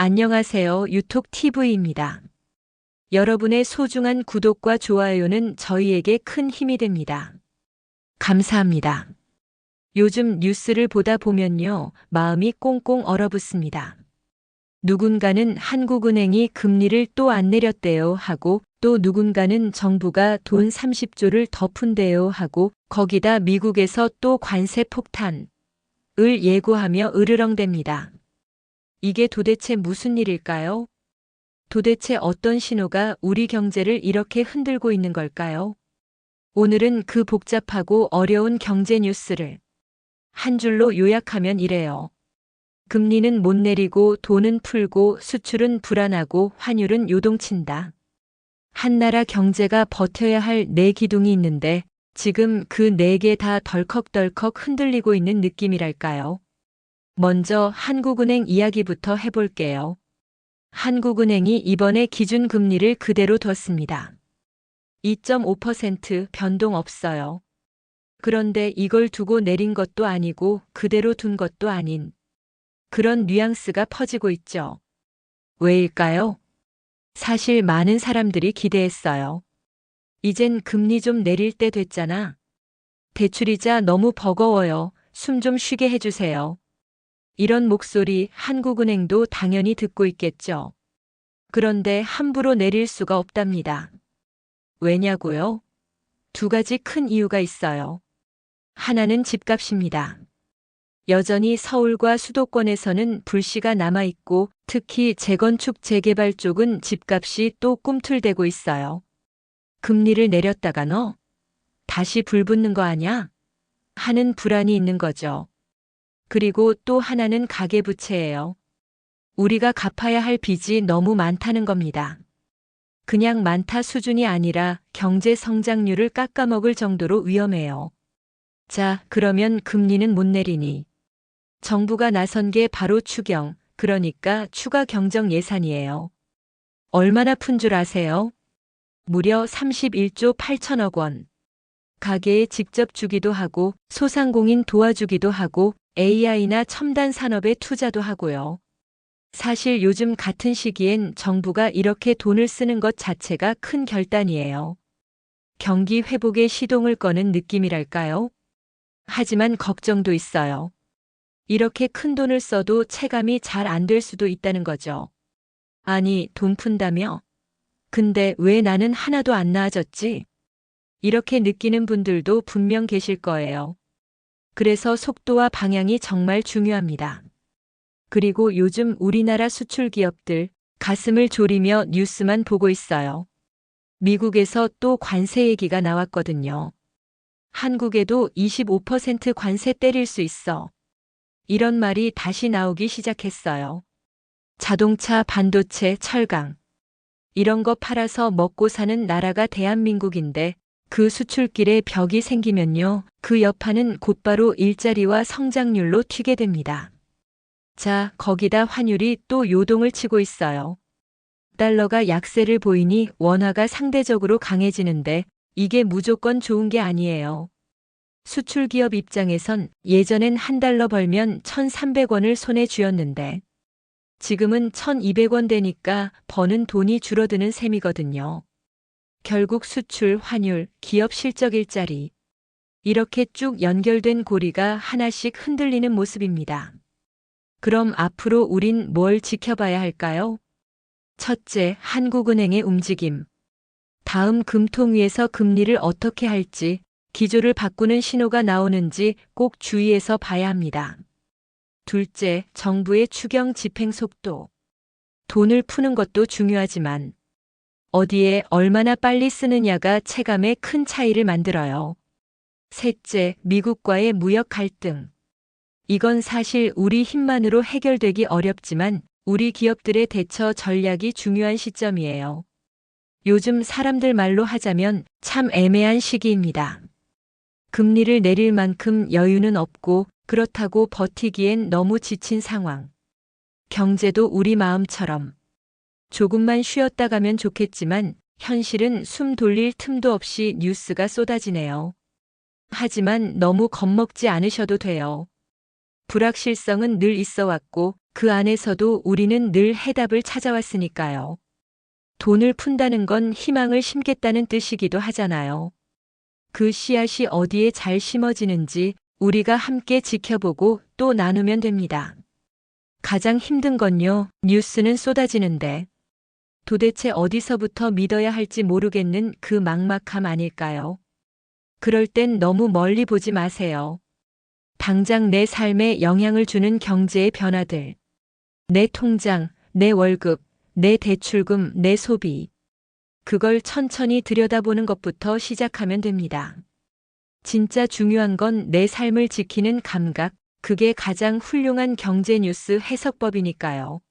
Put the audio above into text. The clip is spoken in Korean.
안녕하세요. 유톡TV입니다. 여러분의 소중한 구독과 좋아요는 저희에게 큰 힘이 됩니다. 감사합니다. 요즘 뉴스를 보다 보면요, 마음이 꽁꽁 얼어붙습니다. 누군가는 한국은행이 금리를 또 안 내렸대요 하고 또 누군가는 정부가 돈 30조를 더 푼대요 하고 거기다 미국에서 또 관세 폭탄을 예고하며 으르렁댑니다. 이게 도대체 무슨 일일까요? 도대체 어떤 신호가 우리 경제를 이렇게 흔들고 있는 걸까요? 오늘은 그 복잡하고 어려운 경제 뉴스를 한 줄로 요약하면 이래요. 금리는 못 내리고 돈은 풀고 수출은 불안하고 환율은 요동친다. 한 나라 경제가 버텨야 할 네 기둥이 있는데 지금 그 네 개 다 덜컥덜컥 흔들리고 있는 느낌이랄까요? 먼저 한국은행 이야기부터 해볼게요. 한국은행이 이번에 기준금리를 그대로 뒀습니다. 2.5% 변동 없어요. 그런데 이걸 두고 내린 것도 아니고 그대로 둔 것도 아닌 그런 뉘앙스가 퍼지고 있죠. 왜일까요? 사실 많은 사람들이 기대했어요. 이젠 금리 좀 내릴 때 됐잖아. 대출이자 너무 버거워요. 숨 좀 쉬게 해주세요. 이런 목소리 한국은행도 당연히 듣고 있겠죠. 그런데 함부로 내릴 수가 없답니다. 왜냐고요? 두 가지 큰 이유가 있어요. 하나는 집값입니다. 여전히 서울과 수도권에서는 불씨가 남아있고 특히 재건축 재개발 쪽은 집값이 또 꿈틀대고 있어요. 금리를 내렸다가 너 다시 불 붙는 거 아냐? 하는 불안이 있는 거죠. 그리고 또 하나는 가계부채예요. 우리가 갚아야 할 빚이 너무 많다는 겁니다. 그냥 많다 수준이 아니라 경제 성장률을 깎아먹을 정도로 위험해요. 자, 그러면 금리는 못 내리니. 정부가 나선 게 바로 추경, 그러니까 추가 경정 예산이에요. 얼마나 푼 줄 아세요? 무려 31조 8천억 원. 가게에 직접 주기도 하고 소상공인 도와주기도 하고 AI나 첨단 산업에 투자도 하고요. 사실 요즘 같은 시기엔 정부가 이렇게 돈을 쓰는 것 자체가 큰 결단이에요. 경기 회복에 시동을 거는 느낌이랄까요? 하지만 걱정도 있어요. 이렇게 큰 돈을 써도 체감이 잘 안 될 수도 있다는 거죠. 아니, 돈 푼다며? 근데 왜 나는 하나도 안 나아졌지? 이렇게 느끼는 분들도 분명 계실 거예요. 그래서 속도와 방향이 정말 중요합니다. 그리고 요즘 우리나라 수출 기업들 가슴을 졸이며 뉴스만 보고 있어요. 미국에서 또 관세 얘기가 나왔거든요. 한국에도 25% 관세 때릴 수 있어. 이런 말이 다시 나오기 시작했어요. 자동차, 반도체, 철강. 이런 거 팔아서 먹고 사는 나라가 대한민국인데 그 수출길에 벽이 생기면요. 그 여파는 곧바로 일자리와 성장률로 튀게 됩니다. 자, 거기다 환율이 또 요동을 치고 있어요. 달러가 약세를 보이니 원화가 상대적으로 강해지는데 이게 무조건 좋은 게 아니에요. 수출 기업 입장에선 예전엔 한 달러 벌면 1,300원을 손에 쥐었는데 지금은 1,200원 되니까 버는 돈이 줄어드는 셈이거든요. 결국 수출, 환율, 기업 실적 일자리. 이렇게 쭉 연결된 고리가 하나씩 흔들리는 모습입니다. 그럼 앞으로 우린 뭘 지켜봐야 할까요? 첫째, 한국은행의 움직임. 다음 금통위에서 금리를 어떻게 할지, 기조를 바꾸는 신호가 나오는지 꼭 주의해서 봐야 합니다. 둘째, 정부의 추경 집행 속도. 돈을 푸는 것도 중요하지만 어디에 얼마나 빨리 쓰느냐가 체감에 큰 차이를 만들어요. 셋째, 미국과의 무역 갈등. 이건 사실 우리 힘만으로 해결되기 어렵지만 우리 기업들의 대처 전략이 중요한 시점이에요. 요즘 사람들 말로 하자면 참 애매한 시기입니다. 금리를 내릴 만큼 여유는 없고 그렇다고 버티기엔 너무 지친 상황. 경제도 우리 마음처럼 조금만 쉬었다 가면 좋겠지만 현실은 숨 돌릴 틈도 없이 뉴스가 쏟아지네요. 하지만 너무 겁먹지 않으셔도 돼요. 불확실성은 늘 있어 왔고 그 안에서도 우리는 늘 해답을 찾아왔으니까요. 돈을 푼다는 건 희망을 심겠다는 뜻이기도 하잖아요. 그 씨앗이 어디에 잘 심어지는지 우리가 함께 지켜보고 또 나누면 됩니다. 가장 힘든 건요, 뉴스는 쏟아지는데 도대체 어디서부터 믿어야 할지 모르겠는 그 막막함 아닐까요? 그럴 땐 너무 멀리 보지 마세요. 당장 내 삶에 영향을 주는 경제의 변화들. 내 통장, 내 월급, 내 대출금, 내 소비. 그걸 천천히 들여다보는 것부터 시작하면 됩니다. 진짜 중요한 건 내 삶을 지키는 감각, 그게 가장 훌륭한 경제 뉴스 해석법이니까요.